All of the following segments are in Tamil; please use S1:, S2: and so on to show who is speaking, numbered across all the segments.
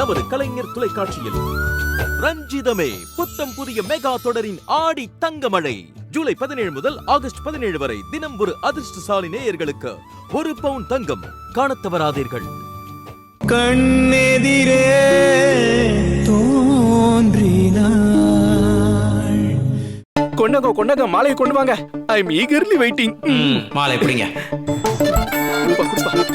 S1: நமது கலைஞர் தொலைக்காட்சியில். ரஞ்சிதமே புத்தம் புதிய மெகா தொடரின் ஆடி தங்கமழை. ஜூலை பதினேழு முதல் ஆகஸ்ட் பதினேழு வரை தினம் ஒரு அதிர்ஷ்டசாலி நேயர்களுக்கு ஒரு பவுன் தங்கம் காணத் தவறாதீர்கள்
S2: கண்ணெதிரே தோன்றினாள்.
S3: கொண்டாங்க கொண்டாங்க மாலையை கொண்டு வாங்க. ஐ எம் ஈகர்லி வெயிட்டிங்
S4: மாலை எப்படிங்க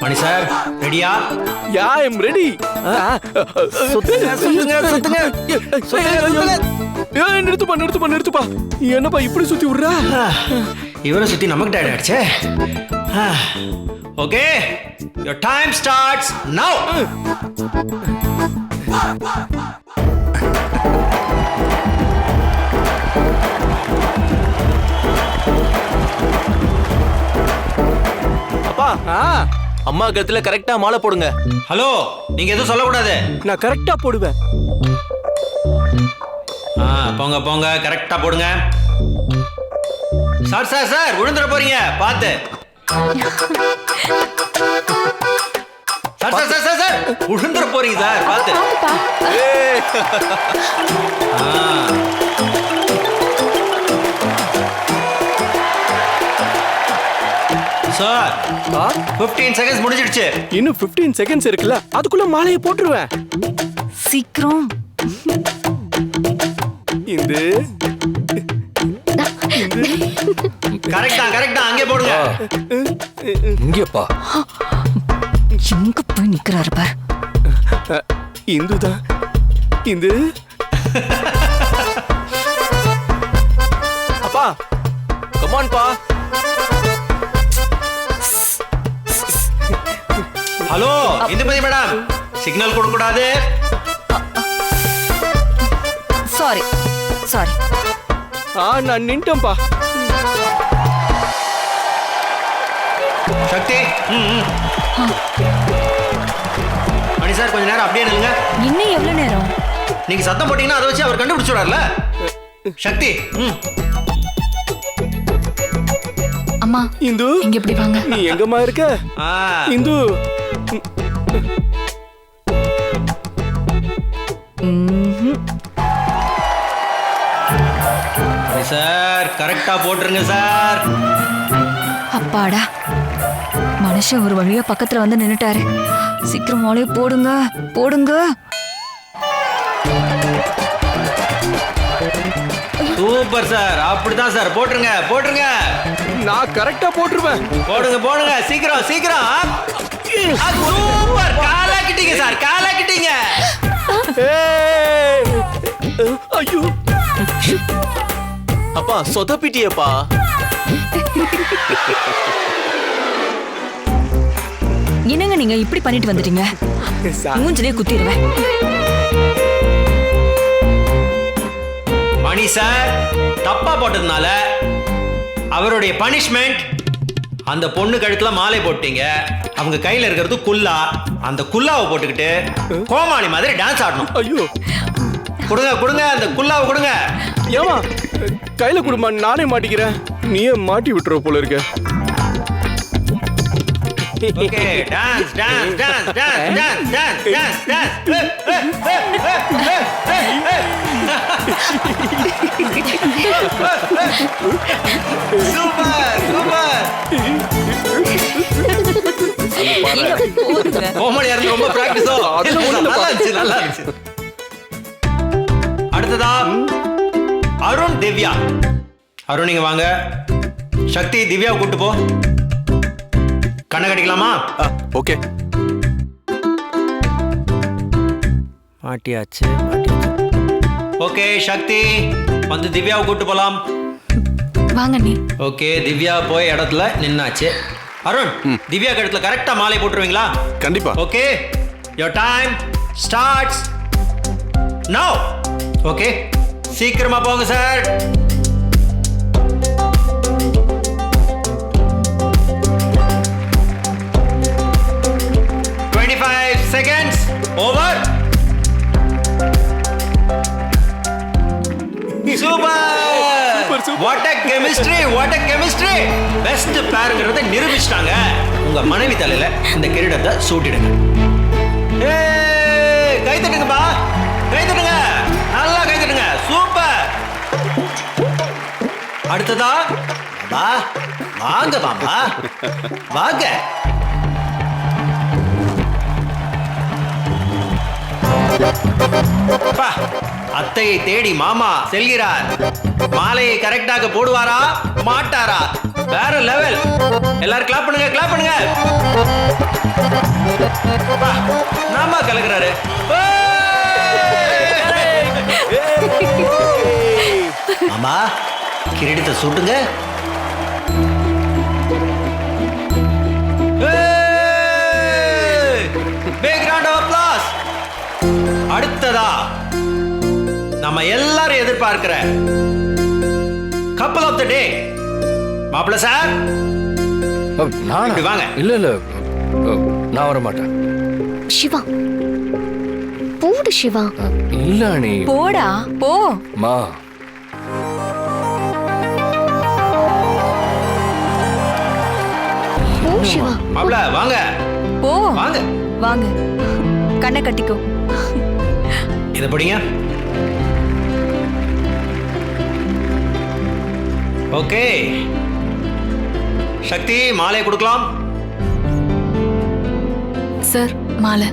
S4: மணி சார் ரெடியா?
S3: Yeah I am ready.
S4: சுத்துங்க, சுத்துங்க, சுத்துங்க.
S3: நிறுத்துப்பா நிறுத்துப்பா நிறுத்துப்பா. என்னப்பா இப்படி சுத்தி விடுறா?
S4: இவரை சுத்தி நமக்கு டயர்ட் ஆயிடுச்சே. Okay your time starts now
S1: அப்பா
S3: ஆ,
S1: அம்மா கருத்துல கரெக்டா மாலை போடுங்க.
S4: ஹலோ நீங்க எதுவும் சொல்லக்கூடாது.
S3: நான் கரெக்டா போடுவேன்.
S4: ஆ போங்க போங்க கரெக்டா போடுங்க. சார் சார் சார் விழுந்துட போறீங்க பார்த்து. Sir sir sir sir sir விழுந்துட போறீங்க சார் பார்த்து. ஆ. சார்.
S3: ஆ,
S4: 15 செகண்ட்ஸ் முடிஞ்சிடுச்சு.
S3: இன்னும் 15 செகண்ட்ஸ் இருக்குல்ல அதுக்குள்ள மாலையை போட்டுருவேன்.
S5: சீக்கிரம்.
S3: இந்த
S4: கரெக்ட் தான் கரெக்ட் தான். அங்கே போடுங்க.
S1: இங்கப்பா.
S5: எங்க போய் நிக்கிறாரு பார்.
S3: இந்து தான் இந்து.
S1: அப்பா come on
S4: hello Indhumathi madam? Signal கொடுக்க கூடாது
S5: சாரி சாரி
S3: ஆ நான் நின்ட்டேன்ப்பா.
S4: சக்தி. ம், ம். மணி சார் கொஞ்ச நேரம் அப்படியே நில்லுங்க.
S5: இன்னும் எவ்வளவு நேரம்?
S4: நீங்க சத்தம் போட்டீங்கன்னா அதை வச்சு அவர் கண்டுபிடிச்சுடார்ல சக்தி ம்.
S5: அம்மா
S3: இந்து
S5: இங்க இப்படி வாங்க?
S3: நீ எங்கம்மா இருக்க?
S4: ஆ.
S3: இந்து
S4: சார் கரெக்டா போட்டுருங்க சார்.
S5: அப்பாடா. மனுஷன் ஒரு வழியா பக்கத்துல வந்து நின்னுட்டாரு. சீக்கிரம் மாலையை போடுங்க. போடுங்க.
S4: Super sir. அப்படிதான் சார். போட்டுருங்க போட்டுருங்க.
S3: நான் கரெக்டா போட்டுருவேன்.
S4: போடுங்க போடுங்க. சீக்கிரம் சீக்கிரம். சூப்பர். காலாக்கிட்டீங்க சார். காலாக்கிட்டீங்க!
S3: ஐயோ!
S1: அப்பா சொதப்பிட்டியப்பா
S5: என்னங்க நீங்க இப்படி பண்ணிட்டு வந்துட்டீங்க? மூஞ்சிலே குத்திடுவேன்
S4: மணி சார் தப்பா போட்டதுனால அவருடைய பனிஷ்மெண்ட் அந்த பொண்ணு கழுத்துல மாலை போட்டீங்க. அவங்க கையில இருக்கிறது குல்லா. அந்த குல்லாவை போட்டுக்கிட்டு கோமாளி மாதிரி டான்ஸ் ஆடணும்.
S3: ஐயோ.
S4: கொடுங்க கொடுங்க அந்த குல்லாவை கொடுங்க.
S3: ஏமா கையில கொடுமா நானே மாட்டிக்கிறேன். நீயே மாட்டி விட்டுற போல இருக்க.
S4: Okay dance dance dance dance dance dance dance super super. கோமாளி இருந்து ரொம்ப பிராக்டிஸோ
S3: அதெல்லாம் ஒண்ணும்
S4: நல்லா இருந்துச்சு நல்லா இருந்துச்சு. அடுத்ததா அருண் திவ்யா. அருண் நீங்க வாங்க. சக்தி திவ்யா கூட்டு போ. கண்ணை கட்டிக்கலாமா
S1: ஓகே.
S4: மாட்டியாச்சு மாட்டியாச்சு. ஓகே சக்தி. வந்து திவ்யாவை கூட்டு போலாம்.
S5: வாங்க நீ
S4: ஓகே திவ்யா போய் இடத்துல நின்னாச்சு. அருண் திவ்யா இடத்துல கரெக்டா மாலை போட்டுருவீங்களா?
S6: கண்டிப்பா.
S4: Okay your time starts no okay சீக்கிரமா போங்க sir twenty five seconds over chemistry what chemistry best பேருங்கிறத நிரூபிச்சிட்டாங்க. உங்க மனைவி தலையில இந்த கிரீடத்தை சூட்டிடுங்க. கை தட்டுங்கப்பா. கை தட்டுங்க. நல்லா கை தட்டுங்க. சூப்பர். அடுத்ததா? வா வாங்க பாப்பா வாங்க. அத்தையை தேடி மாமா செல்கிறார். மாலையை கரெக்டாக போடுவாரா? மாட்டாரா? வேற லெவல் எல்லாரும் கிளாப் பண்ணுங்க கிளாப் பண்ணுங்க. அப்பா, நாமா கலக்குறாரு. ஆமா கிரீடத்தை சுட்டுங்க. அடுத்ததா நம்ம எல்லாரும் எதிர்பார்க்கிற கப்பல் ஆஃப் த டே மாப்பிள்ள சார்
S3: நானா?
S4: வாங்க.
S3: இல்ல இல்ல. நான் வர மாட்டேன்
S2: சிவா. போடு சிவா.
S3: இல்ல அணி
S5: போடா போ.
S3: மா.
S2: போ சிவா.
S4: மாப்பிள்ள வாங்க.
S5: போ.
S4: வாங்க.
S5: வாங்க. கண்ணை கட்டிக்கோ.
S4: இதை படிங்க. ஓகே. சக்தி மாலை கொடுக்கலாம்.
S5: சார் மாலை.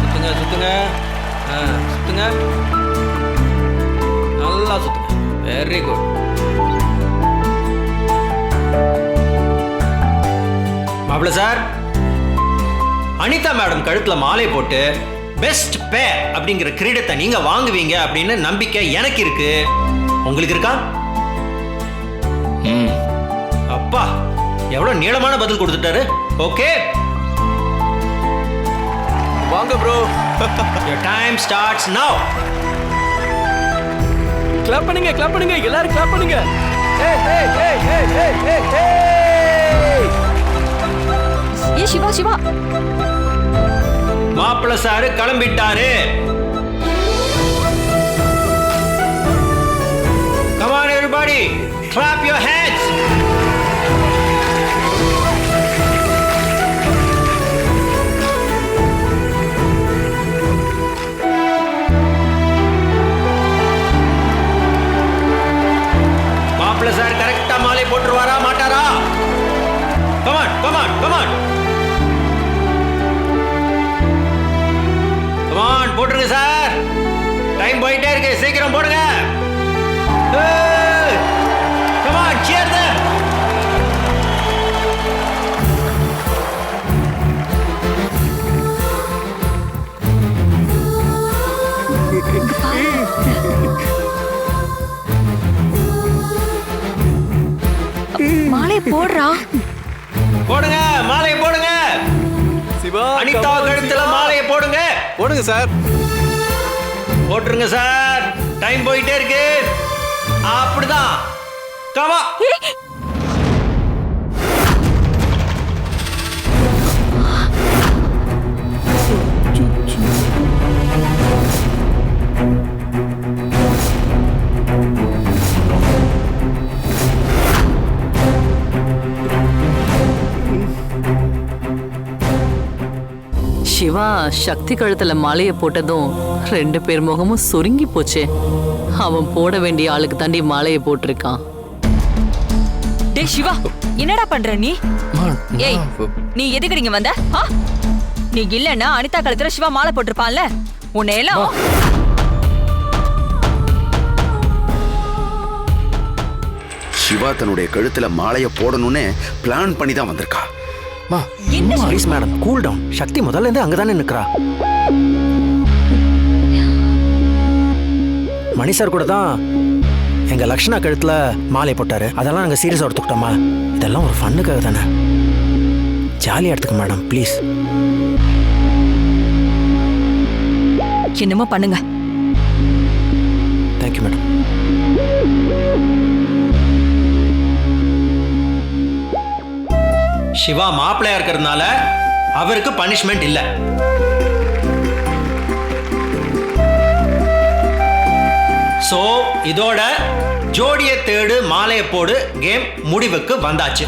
S4: சுத்துங்க சுத்துங்க. ஆ, சுத்துங்க. நல்லா சுத்துங்க. வெரி குட் மாப்பிள்ள சார். அனிதா மேடம் கழுத்துல மாலை போட்டு பெஸ்ட் பேர் அப்படிங்கிற கிரீடத்தை நீங்க வாங்குவீங்க அப்படின்னு நம்பிக்கை எனக்கு இருக்கு. உங்களுக்கு இருக்கா?
S3: ம்.
S4: அப்பா எவ்வளவு நீளமான பதில் கொடுத்துட்டாரு. ஓகே.
S3: வாங்க bro
S4: your time starts now.
S3: Clap பண்ணுங்க கிளாப் பண்ணுங்க எல்லாரும் கிளாப் பண்ணுங்க. ஏய் ஏய் ஏய் ஏய் ஏய் ஏய் ஏய்
S5: ஏ சிவா சிவா.
S4: மாப்பிள்ள சாரு கிளம்பிட்டாரு Come on everybody clap your hands சீக்கிரம் போடுங்க.
S5: மாலையை போடுறா.
S4: போடுங்க மாலையை போடுங்க.
S3: சிவா
S4: அனிதா கழுத்துல. மாலையை போடுங்க.
S3: போடுங்க சார்.
S4: போட்டுருங்க சார். டைம் போயிட்டே இருக்கு. அப்படிதான்.
S6: கவா சக்தி கழுத்துல மாலையை போட்டதும் ரெண்டு பேர் முகமும் சுருங்கி போச்சே. அவன் போட வேண்டிய ஆளுக்கு தாண்டி மாலையை போட்டிருக்கான்.
S5: டேய் சிவா என்னடா பண்ற நீ? ஏய் நீ எதுக்கு இங்க வந்த? ஆ? நீ இல்லன்னா அனிதா கழுத்துல சிவா மாலை போட்டிருப்பான்ல? உன்னை எல்லாம்
S7: சிவா தன்னுடைய கழுத்துல மாலைய போடணும்னு பிளான் பண்ணி தான் வந்திருக்கா.
S3: மா,
S4: please madam cool down Sakthi முதல்ல இருந்து அங்கதானே நிக்கிறா.
S8: மணி சார் கூட தான் எங்க லக்ஷ்ணா கழுத்துல மாலை போட்டாரு. அதெல்லாம் நாங்க சீரியஸா எடுத்துக்கிட்டோமா? இதெல்லாம் ஒரு ஃபன்னுக்காக தானே. ஜாலியா எடுத்துக்க மேடம் ப்ளீஸ்
S5: என்னமோ பண்ணுங்க.
S8: தேங்க்யூ மேடம்
S4: சிவா மாப்பிள்ளையா இருக்கிறதுனால அவருக்கு பனிஷ்மெண்ட் இல்ல. சோ இதோட ஜோடியை தேடு மாலையை போடு கேம் முடிவுக்கு வந்தாச்சு.